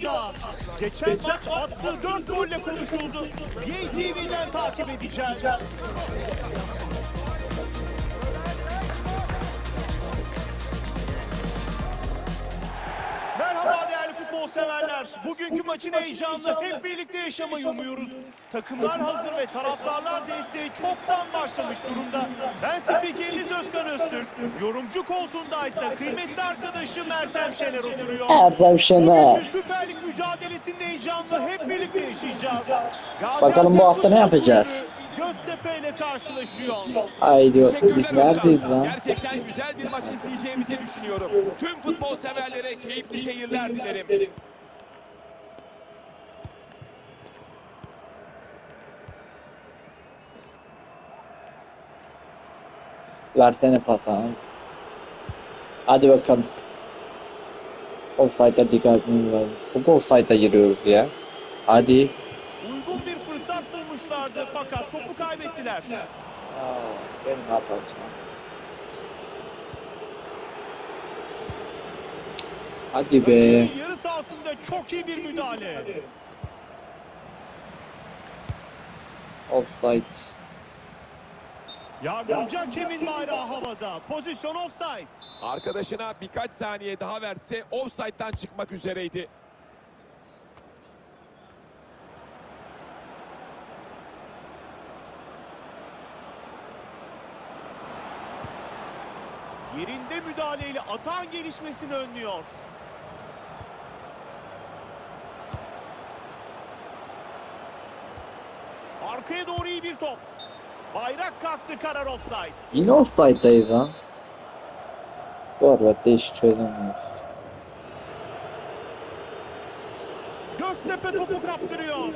Dio'da. Geçen maç attığı 4 golle konuşuldu. YTV'den takip edeceğiz. Futbol severler. Bugünkü maçın heyecanını hep birlikte yaşamayı umuyoruz. Takımlar hazır ve taraftarlar desteği çoktan başlamış durumda. Ben spikeriniz Özkan Öztürk. Yorumcu koltuğundaysa kıymetli arkadaşım Ertem Şener oturuyor. Ertem Şener. Bugünkü Süper Lig mücadelesinin heyecanını hep birlikte yaşayacağız. Bakalım bu hafta ne yapacağız? Göztepe ile karşılaşıyor. Haydi biz neredeyiz lan? Gerçekten güzel bir maç izleyeceğimizi düşünüyorum. Tüm futbol severlere keyifli seyirler dilerim. Versene pas abi. Hadi bakalım. Offside'a dikkat etmemiz lazım. Çok offside'a giriyoruz ya. Hadi. Uygun bir fırsat bulmuşlardı fakat topu kaybettiler. Benim hatam. Hadi be. Yarı sahasında çok iyi bir müdahale. Offside. Yardımcı hakemin bayrağı havada. Pozisyon offside. Arkadaşına birkaç saniye daha verse offside'dan çıkmak üzereydi. Yerinde müdahaleyle atan gelişmesini önlüyor. Arkaya doğru iyi bir top. Bayrak kalktı karar offside. Yine offside'dayız lan. Forvet'te hiç çözemiyoruz. Göztepe topu kaptırıyor.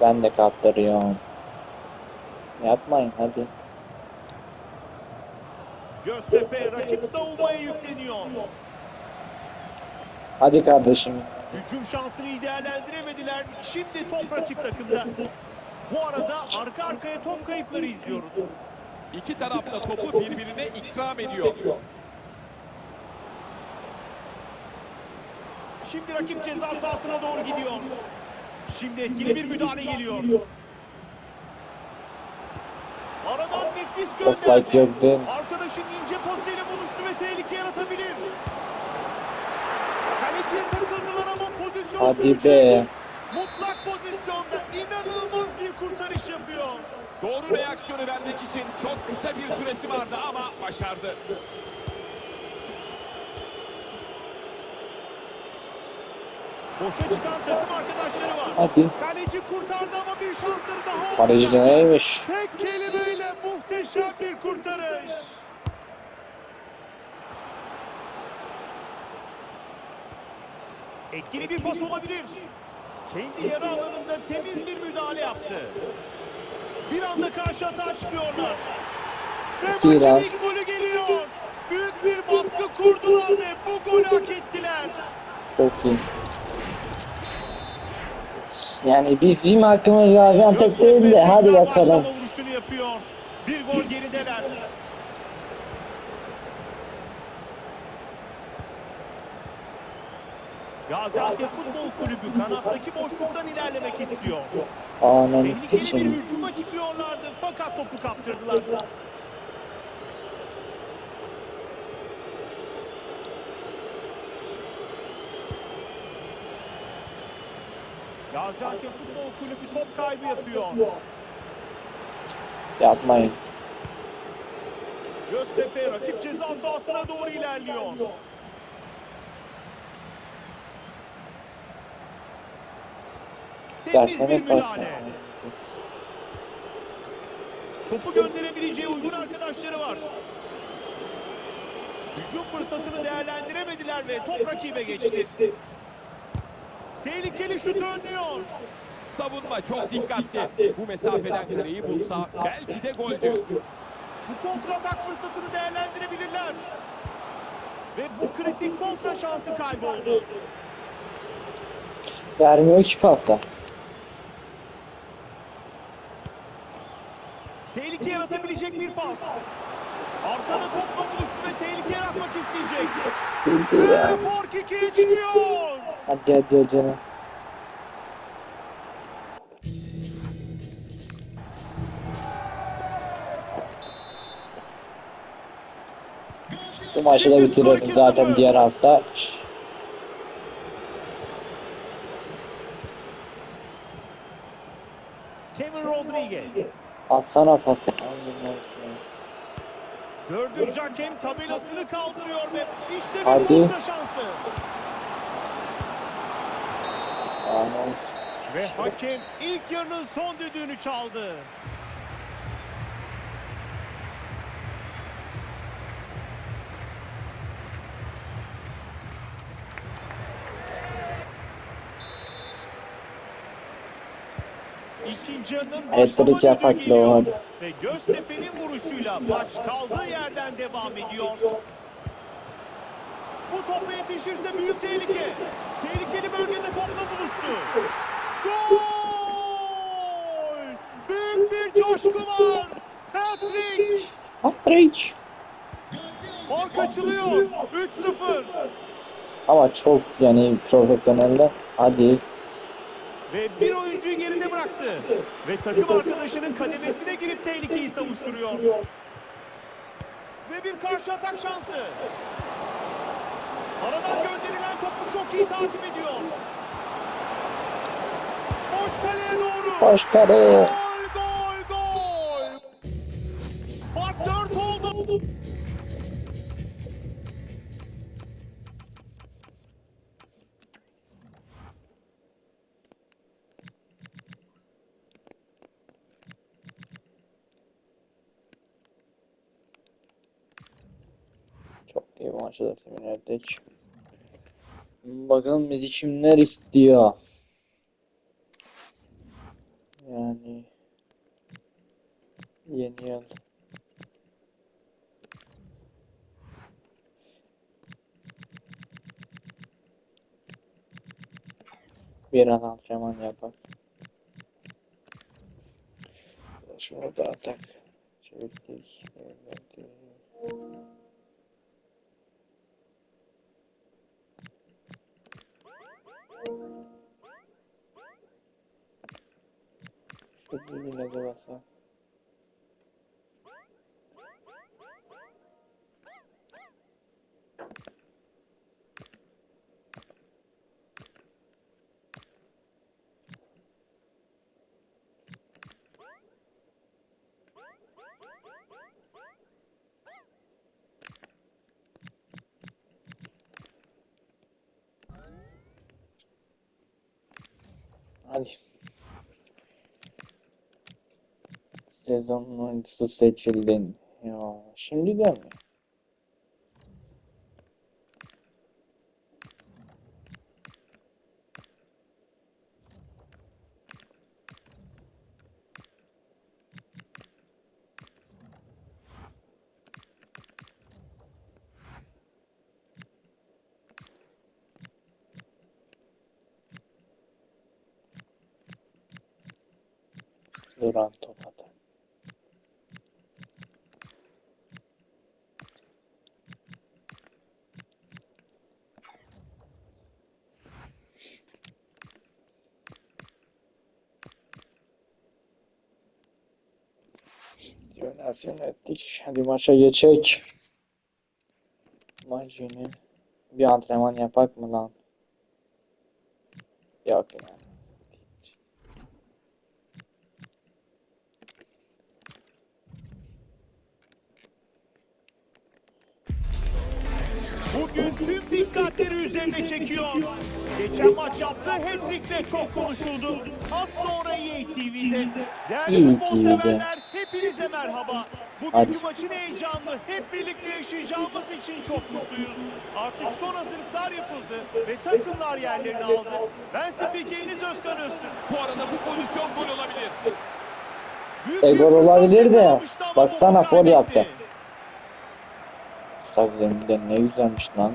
Ben de kaptırıyorum. Yapmayın hadi. Göztepe rakip savunmaya yükleniyor. Hadi kardeşim. Hücum şansını iyi değerlendiremediler. Şimdi top rakip takımda. Bu arada arka arkaya top kayıpları izliyoruz. İki taraf da topu birbirine ikram ediyor. Şimdi rakip ceza sahasına doğru gidiyor. Şimdi etkili bir müdahale geliyor. Aradan nefis gönderdi. yok değil mi? Arkadaşın ince pasıyla buluştu ve tehlike yaratabilir. Kaleciye takıldılar ama pozisyon Hadi be. Mutlak pozisyonda inanılmaz bir kurtarış yapıyor. Doğru reaksiyonu vermek için çok kısa bir süresi vardı ama başardı. Boşa çıkan takım arkadaşları var. Hadi. Kaleci kurtardı ama bir şansları daha oldu. Kaleci de neymiş? Tek kelimeyle muhteşem bir kurtarış. Etkili bir pas olabilir. Kendi yarı alanında temiz bir müdahale yaptı. Bir anda karşı atağa çıkıyorlar. Ve maçın ilk golü geliyor. Büyük bir baskı kurdular ve bu golü hak ettiler. Çok iyi. Yani bizim hakkımız Gaziantep değil de hadi bakalım. Bir gol gerideler. Gaziantep Futbol Kulübü kanattaki boşluktan ilerlemek istiyor. Ananı Tehlikeli bir hücuma çıkıyorlardı fakat topu kaptırdılar. Gaziantep Futbol Kulübü top kaybı yapıyor. Yapmayın. Göztepe rakip ceza sahasına doğru ilerliyor. Temiz bir pas. müdahale. Topu gönderebileceği uygun arkadaşları var. Hücum fırsatını değerlendiremediler ve top rakibe geçti. Tehlikeli şut önlüyor. Savunma çok dikkatli. Bu mesafeden kaleyi bulsa belki de goldü. Bu kontratak fırsatını değerlendirebilirler. Ve bu kritik kontra şansı kayboldu. Vermiyor ki pasla. Tehlike yaratabilecek bir pas. Arkada topla buluştu ve tehlike yaratmak isteyecek. Ya. Ve fark ikiye çıkıyor. Hadi hadi hocam. Bu maçı da 2-0. zaten diğer hafta. Kevin Rodriguez. Atsana pası. Dördüncü hakem tabelasını kaldırıyor ve işte bir Hadi. kontra şansı. Aman. Ve hakem ilk yarının son düdüğünü çaldı. Hat-trick yapak hadi. Ve Göztepe'nin vuruşuyla maç kaldığı yerden devam ediyor. Bu topa yetişirse büyük tehlike. Tehlikeli bölgede topla buluştu. Gol! Büyük bir coşku var. Hat-trick. Hat-trick. Fark açılıyor. 3-0. Ama çok yani profesyoneller. Hadi. Ve bir oyuncuyu geride bıraktı. Ve takım arkadaşının kademesine girip tehlikeyi savuşturuyor. Ve bir karşı atak şansı. Aradan gönderilen topu çok iyi takip ediyor. Boş kaleye doğru. Hoş kare. Maçı da temin ettik. Bakalım bizi kimler istiyor. Yani yeni yıl. Biraz antrenman yapar. Şunu da atak. Çeviklik. Evet. Şu dibine de basa. Hadi. Sezonun oyuncusu seçildin. Ya şimdi de mi? Duran top Yönelsin ettik. Hadi maça geçek. Maç yine. Bir antrenman yapak mı lan? Yok yani. Bugün tüm dikkatleri üzerine çekiyor. Geçen maç yaptığı hat-trick'le çok konuşuldu. Az sonra EA TV'de. Değerli futbol severler hepinize merhaba. Bugünkü Hadi. maçın heyecanlı hep birlikte yaşayacağımız için çok mutluyuz. Artık son hazırlıklar yapıldı ve takımlar yerlerini aldı. Ben spikeriniz Özkan Öztürk. Bu arada bu pozisyon gol olabilir. Büyük E, gol olabilir de, baksana, kaybetti. yaptı. Stadyumda ne güzelmiş lan.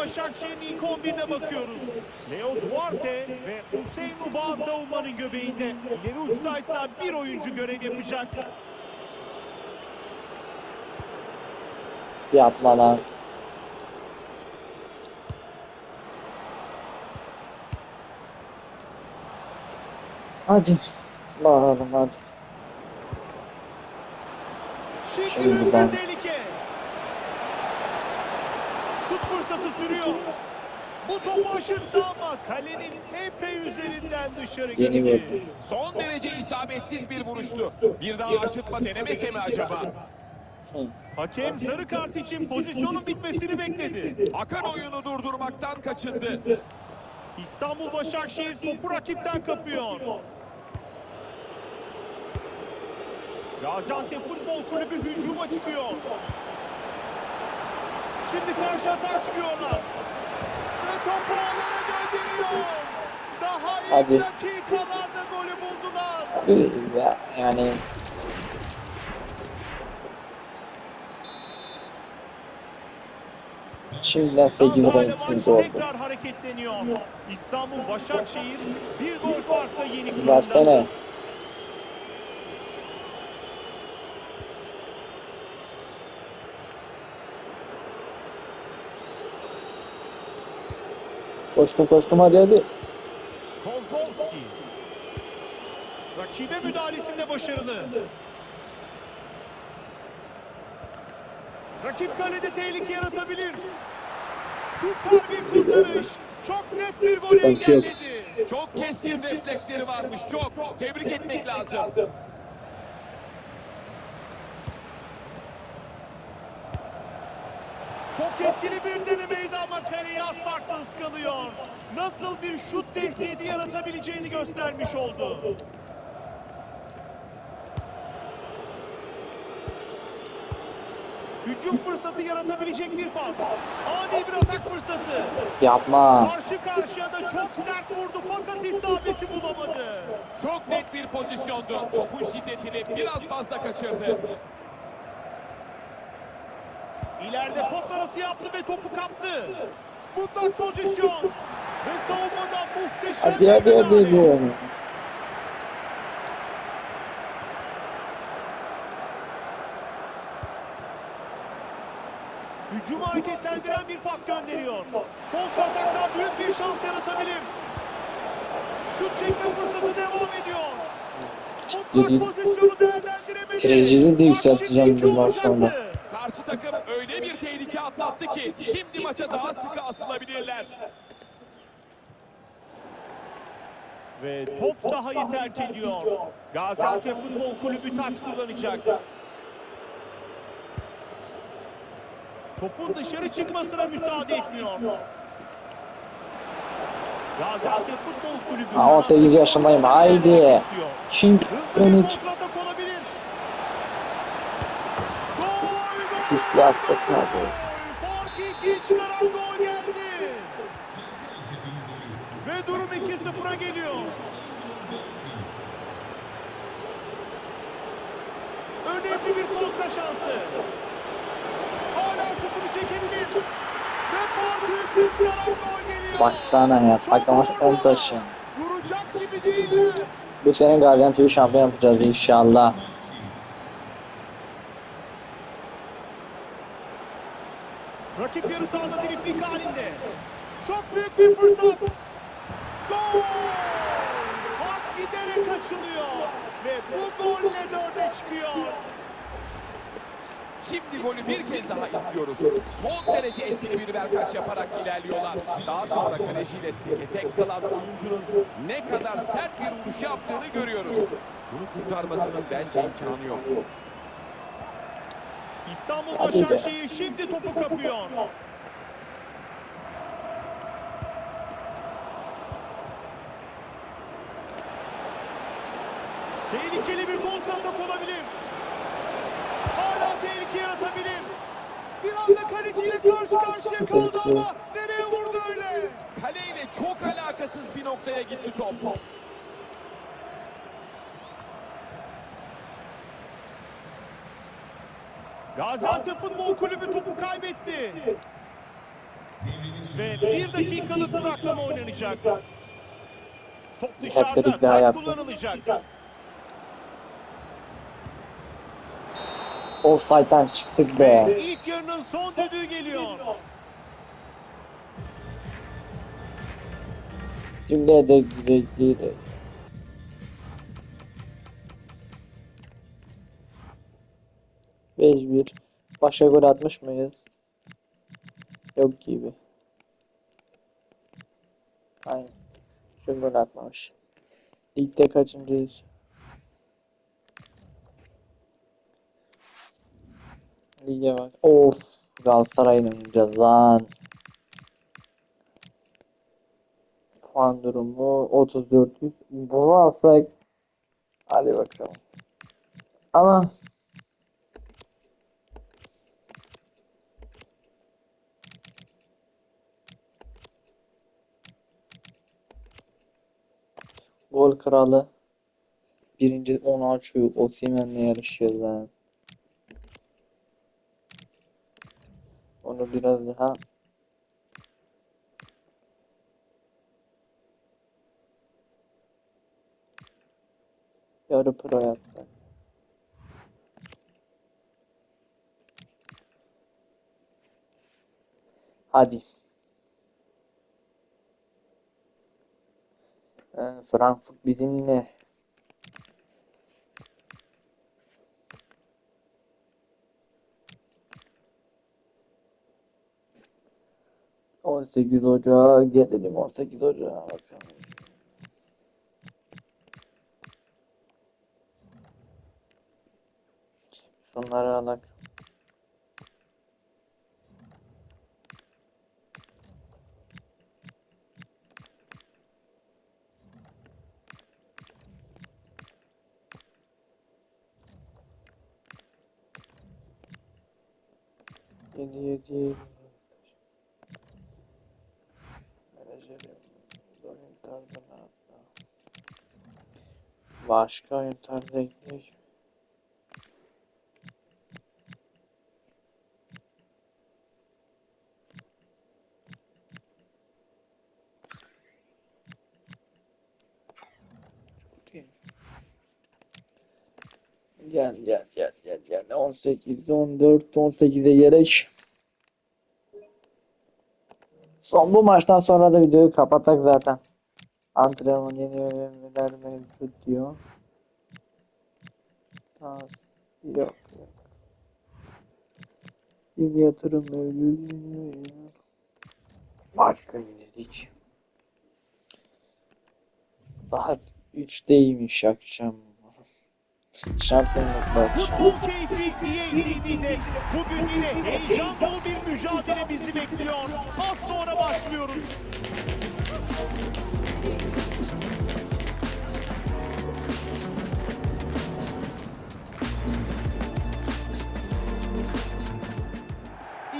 Başakşehir'in ilk 11'ine bakıyoruz. Leo Duarte ve Hüseyin Uba savunmanın göbeğinde. İleri uçtaysa bir oyuncu görev yapacak. Yapma lan. Hadi. Bakalım hadi. Şimdi Şimdi ben- bir tehlike. Şut fırsatı sürüyor. Bu topu aşırttı ama kalenin epey üzerinden dışarı gitti. Son derece isabetsiz bir vuruştu. Bir daha aşırtma denemese mi acaba? Hakem sarı kart için pozisyonun bitmesini bekledi. Akan oyunu durdurmaktan kaçındı. İstanbul Başakşehir topu rakipten kapıyor. Gaziantep Futbol Kulübü hücuma çıkıyor. Şimdi karşı atağa çıkıyorlar. Ve topu ağlara gönderiyor. Daha ilk Hadi. dakikalarda golü buldular. Ya- Yani Şimdiden 8 Sandalye renk maç çünkü oldu. tekrar hareketleniyor. İstanbul Başakşehir bir gol farkla yenik durumda. Versene. Koştum koştum hadi hadi. Kozlovski. Rakibe müdahalesinde başarılı. Rakip kalede tehlike yaratabilir. Süper bir kurtarış. Çok net bir golü engelledi. Çok keskin refleksleri varmış çok. Tebrik etmek lazım. Çok etkili bir denemeydi ama kaleyi az farklı ıskalıyor. Nasıl bir şut tehdidi yaratabileceğini göstermiş oldu. Hücum fırsatı yaratabilecek bir pas. Ani bir atak fırsatı. Yapma. Karşı karşıya da çok sert vurdu fakat isabeti bulamadı. Çok net bir pozisyondu. Topun şiddetini biraz fazla kaçırdı. İleride pas arası yaptı ve topu kaptı. Mutlak pozisyon. Ve savunmadan muhteşem Hadi hadi hadi hadi. Hücumu hareketlendiren bir pas gönderiyor. Kontrataktan büyük bir şans yaratabilir. Şut çekme fırsatı devam ediyor. Mutlak pozisyonu değerlendiremedi. Trajedi de yükselteceğim bundan sonra. Karşı takım öyle bir atlattı ki şimdi maça daha sıkı asılabilirler. Ve top sahayı terk ediyor. Gaziantep Futbol Kulübü taç kullanacak. Topun dışarı çıkmasına müsaade etmiyor. Gaziantep Futbol Kulübü... Ha, 18 yaşındayım, haydi. Gol! Asist yaptık gol! abi. Farkı ikiye çıkaran gol geldi. Ve durum 2-0'a geliyor. Önemli bir kontra şansı. Hala şutunu çekebilir. Ve 3'e çıkaran gol geliyor. Baksana ya formalı. ön taşı. Duracak gibi değiller. Bu sene Gaziantep'i şampiyon yapacağız inşallah. Rakip yarı sahada dripling halinde. Çok büyük bir fırsat. Gol! Fark giderek açılıyor. Ve bu golle dörde çıkıyor. Şimdi golü bir kez daha izliyoruz. Son derece etkili bir verkaç yaparak ilerliyorlar. Daha sonra kaleciyle teke tek kalan oyuncunun ne kadar sert bir vuruş yaptığını görüyoruz. Bunu kurtarmasının bence imkanı yok. İstanbul. Başakşehir şimdi topu kapıyor. Tehlikeli bir kontratak olabilir. Hala tehlike yaratabilir. Bir anda kaleciyle karşı karşıya kaldı ama nereye vurdu öyle? Kaleyle çok alakasız bir noktaya gitti top. Gaziantep Futbol Kulübü topu kaybetti. Ve bir dakikalık duraklama oynanacak. Top dışarıda, yaptı. kullanılacak. Offside'den çıktık be. İlk yarının son düdüğü geliyor. Şimdi de gidecekti. Beş bir. Başka gol atmış mıyız? Yok gibi. Aynen. Şu gol atmamış. Ligde kaçıncıyız? Lige bak. Of. Galatasaray'ın oynayacağız lan. Puan durumu 34 Bunu alsak hadi bakalım. Ama Gol kralı birinci onu açıyor. Osimhen'le yarışıyor lan. Onu biraz daha yarı pro yaptı. Hadi. Ee, Frankfurt bizimle. On sekiz Ocağı gelelim on sekiz Ocağı bakalım. Şunları alak. Yedi yedi. Tarzı ne yaptı? Başka. Çok iyi. Gel gel gel gel gel. 18, 14, 18'e gerek. Son bu maçtan sonra da videoyu kapatak zaten. Antrenman yeni öğrenmeler mevcut diyor. Tas yok yok. Yeni yatırım mevcut. Maç günü dedik. Saat 3'teymiş akşam. Şampiyonluk maçı. Futbol keyfi EA TV'de. Bugün yine heyecan dolu bir mücadele bizi bekliyor. Az sonra başlıyoruz.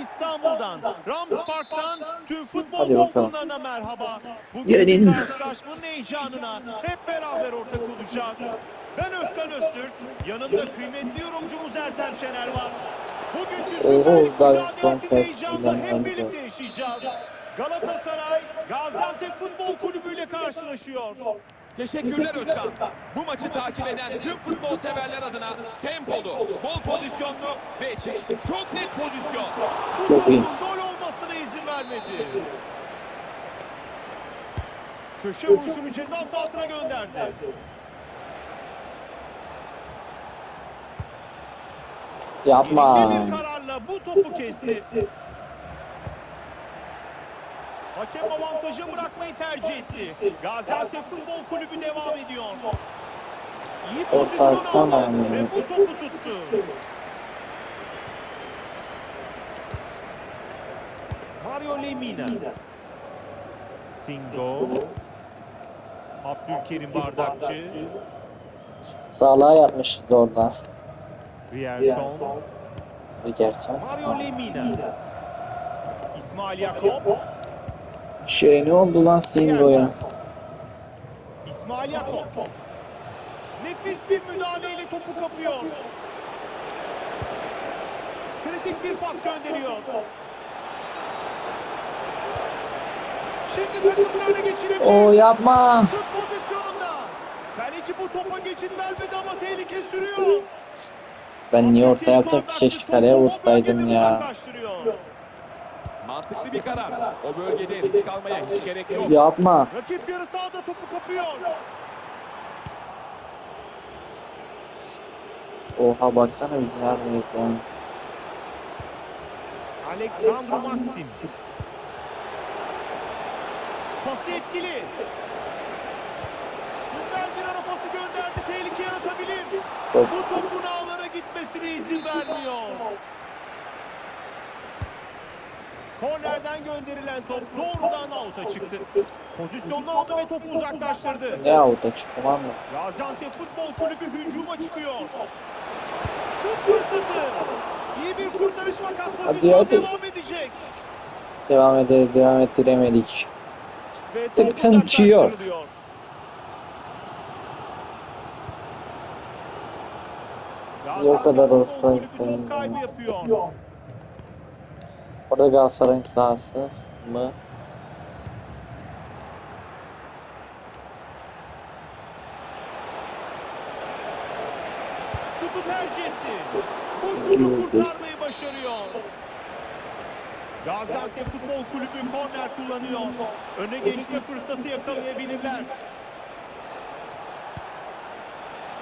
İstanbul'dan, Rams Park'tan tüm futbol toplumlarına merhaba. Bugün Gelin. karşılaşmanın heyecanına hep beraber ortak olacağız. Ben Özkan Öztürk, yanımda kıymetli yorumcumuz Ertem Şener var. Bugünkü Süper Lig heyecanla kullanılan hep bir birlikte yaşayacağız. Galatasaray, Gaziantep Futbol Kulübü ile karşılaşıyor. Teşekkürler Özkan. Bu maçı takip eden tüm futbol severler adına tempolu, bol pozisyonlu ve çok net pozisyon. Bu Çok iyi. gol olmasına izin vermedi. Köşe vuruşunu ceza sahasına gönderdi. Yapma. Elinde bir kararla bu topu kesti. Hakem avantajı bırakmayı tercih etti. Gaziantep Futbol Kulübü devam ediyor. İyi pozisyon aldı ve bu topu tuttu. Mario Lemina. Singo. Abdülkerim Bardakçı. Sağlığa yatmışız oradan. Rierson. Gerçek. Mario Lemina. İsmail Yakup. Şey ne oldu lan Singo'ya? İsmail Yakup. Nefis bir müdahaleyle topu kapıyor. Kritik bir pas gönderiyor. Şimdi takımını öne geçirebilir. Oo yapma. Şut pozisyonunda. Kaleci bu topa geçit vermedi ama tehlike sürüyor. Ben niye orta yaptım ki keşke kaleye vursaydım ya. Mantıklı bir karar. O bölgede risk almaya hiç gerek yok. Yapma. Rakip yarı sahada topu kapıyor. Oha baksana biz neredeyiz lan. Alexandro Maxim. Pası etkili. Güzel bir ara pası gönderdi. Tehlike yaratabilir. Top. Bu ağlara gitmesine izin vermiyor. Kornerden gönderilen top doğrudan out'a çıktı. Pozisyonunu aldı ve topu uzaklaştırdı. Ne avuta çıktım anla. Gaziantep Futbol Kulübü hücuma çıkıyor. Şut fırsatı. İyi bir kurtarış fakat pozisyon hadi. devam edecek. Devam ede devam ettiremedik. Sıkıntı yok. O kadar Gaziantep olsa Futbol Kulübü top benim- kaybı yapıyor. Orada Galatasaray'ın sahası mı? Şutu tercih etti. Bu şutu kurtarmayı başarıyor. Gaziantep Futbol Kulübü korner kullanıyor. Öne geçme fırsatı yakalayabilirler.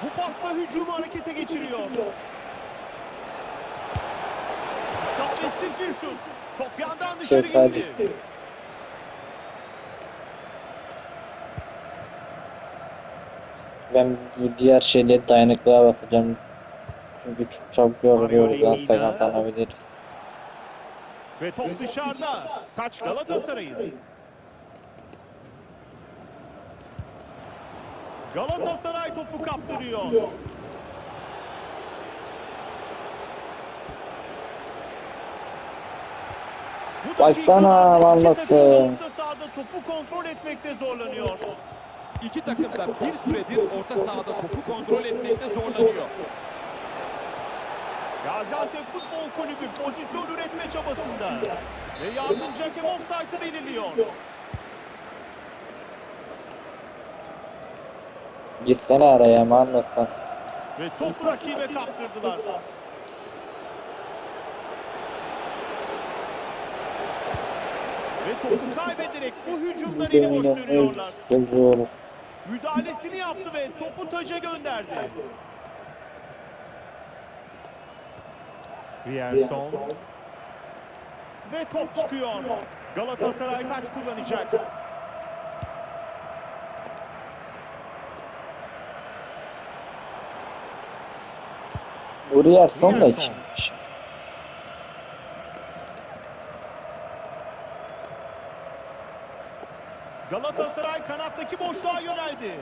Bu pasla hücumu harekete geçiriyor. İsabetsiz bir şut. Top yandan dışarı hadi. gitti. Ben diğer şeyleri dayanıklığa basacağım. Çünkü çok çabuk yoruluyoruz lan sakatlanabiliriz. Ve top dışarıda. Taç Galatasaray'ın. Galatasaray topu kaptırıyor. Baksana, orta sahada topu kontrol etmekte zorlanıyor. İki takım da bir süredir orta sahada topu kontrol etmekte zorlanıyor. Gaziantep Futbol Kulübü pozisyon üretme çabasında. Ve yardımcı hakem offside'ı belirliyor. Gitsene araya mı anlasın. Ve topu rakibe kaptırdılar. Ve topu kaybederek bu hücumdan eli boş dönüyorlar. Müdahalesini yaptı ve topu taca gönderdi. Rierson. Ve top çıkıyor. Galatasaray taç kullanacak. Buraya son da çıkmış. Galatasaray kanattaki boşluğa yöneldi.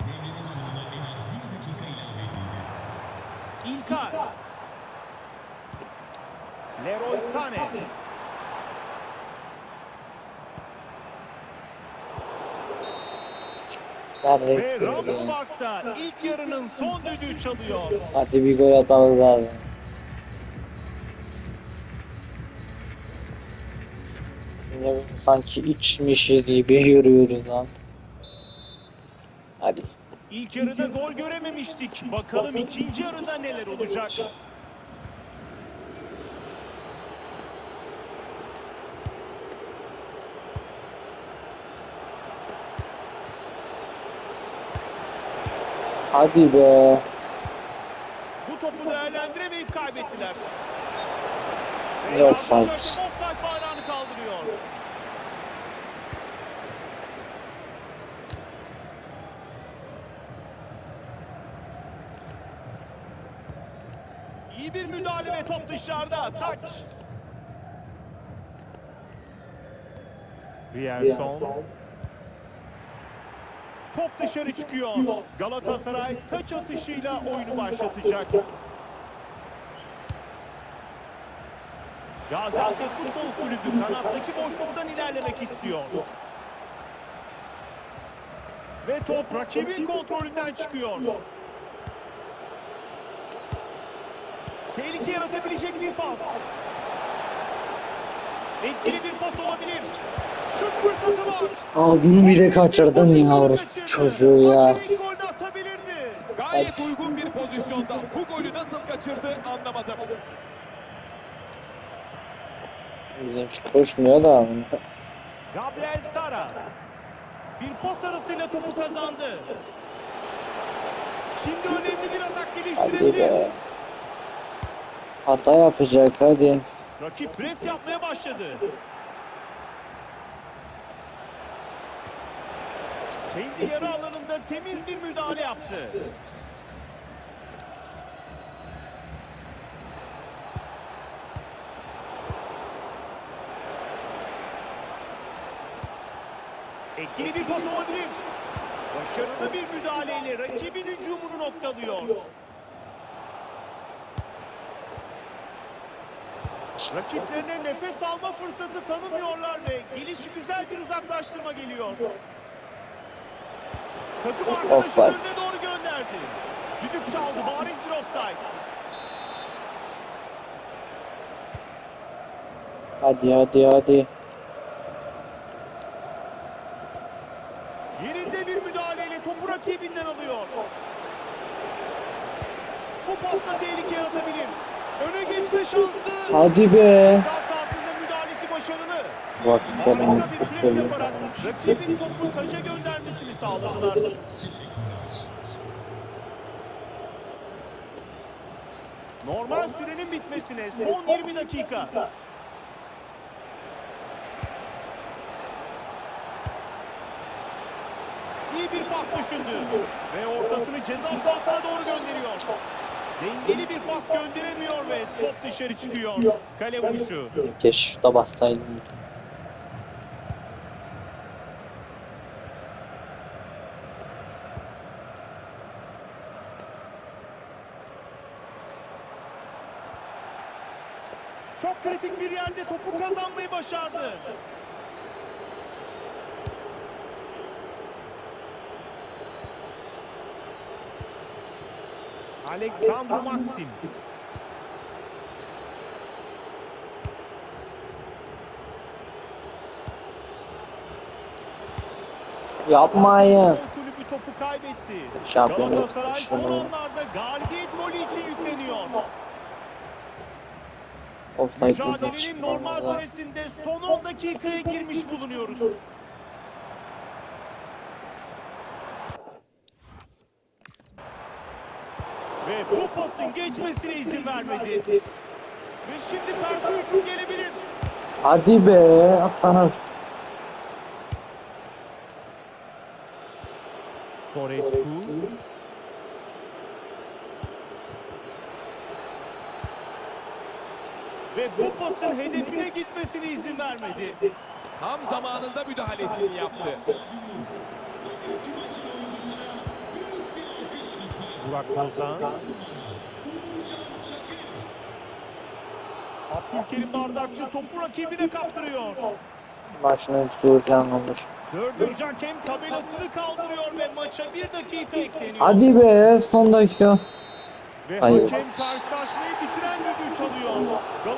Devrenin sonuna en az bir dakika ilave edildi. İlkay. Leroy Sané. Nerede? Ve Ramsbach'ta ilk yarının son düdüğü çalıyor. Hadi bir gol atmamız lazım. Yine sanki içmişiz gibi yürüyoruz lan. Hadi. İlk yarıda gol görememiştik. Bakalım ikinci yarıda neler olacak. Hadi be. Bu topu değerlendiremeyip kaybettiler. Ne offside? Offside bayrağını kaldırıyor. İyi bir müdahale ve top dışarıda. Taç. Rierson. Top dışarı çıkıyor. Galatasaray taç atışıyla oyunu başlatacak. Gaziantep Futbol Kulübü kanattaki boşluktan ilerlemek istiyor. Ve top rakibin kontrolünden çıkıyor. Tehlike yaratabilecek bir pas. Etkili bir pas olabilir. Aa bunu bile kaçırdın ya Kaçırdı. orospu çocuğu ya. Gayet uygun bir pozisyonda. Bu golü nasıl kaçırdı anlamadım. Bizimki koşmuyor da. Gabriel Sara. Bir pas arasıyla topu kazandı. Şimdi önemli bir atak geliştirebilir. Hata yapacak hadi. Rakip pres yapmaya başladı. Kendi yarı alanında temiz bir müdahale yaptı. Etkili bir pas olabilir. Başarılı bir müdahaleyle rakibin hücumunu noktalıyor. Rakiplerine nefes alma fırsatı tanımıyorlar ve gelişi güzel bir uzaklaştırma geliyor. Takım arkadaşı Offside. önüne doğru gönderdi. Düdük çaldı bariz bir offside. Hadi hadi hadi. Yerinde bir müdahaleyle topu rakibinden alıyor. Bu pasla tehlike yaratabilir. Öne geçme şansı. Hadi be. Sağ şöyle yaparak rakibin topu taca göndermesini sağladılar. Normal sürenin bitmesine son 20 dakika. İyi bir pas düşündü. Ve ortasını ceza sahasına doğru gönderiyor. Dengeli bir pas gönderemiyor ve top dışarı çıkıyor. Kale vuruşu. Keşke şuta bassaydım. Çok kritik bir yerde topu kazanmayı başardı. Alexandro Maxim. Yapmayın. Kulübü topu kaybetti. Şampiyonluk Galatasaray son anlarda galibiyet golü için yükleniyor. Olsaydı Mücadelenin normal süresinde son 10 dakikaya girmiş bulunuyoruz. Ve bu pasın geçmesine izin vermedi. Ve şimdi karşı hücum gelebilir. Hadi be. Sana Sorescu. Ve bu pasın hedefine gitmesine izin vermedi. Tam zamanında müdahalesini yaptı. Burak Bozan. Abdülkerim Bardakçı topu rakibine kaptırıyor. maçın ilk vuracağım olur. Dördüncü hakem tabelasını kaldırıyor ve maça bir dakika ekleniyor. Hadi be son dakika. Ve Hayır. hakem karşılaşmayı bitiren düdüğü çalıyor.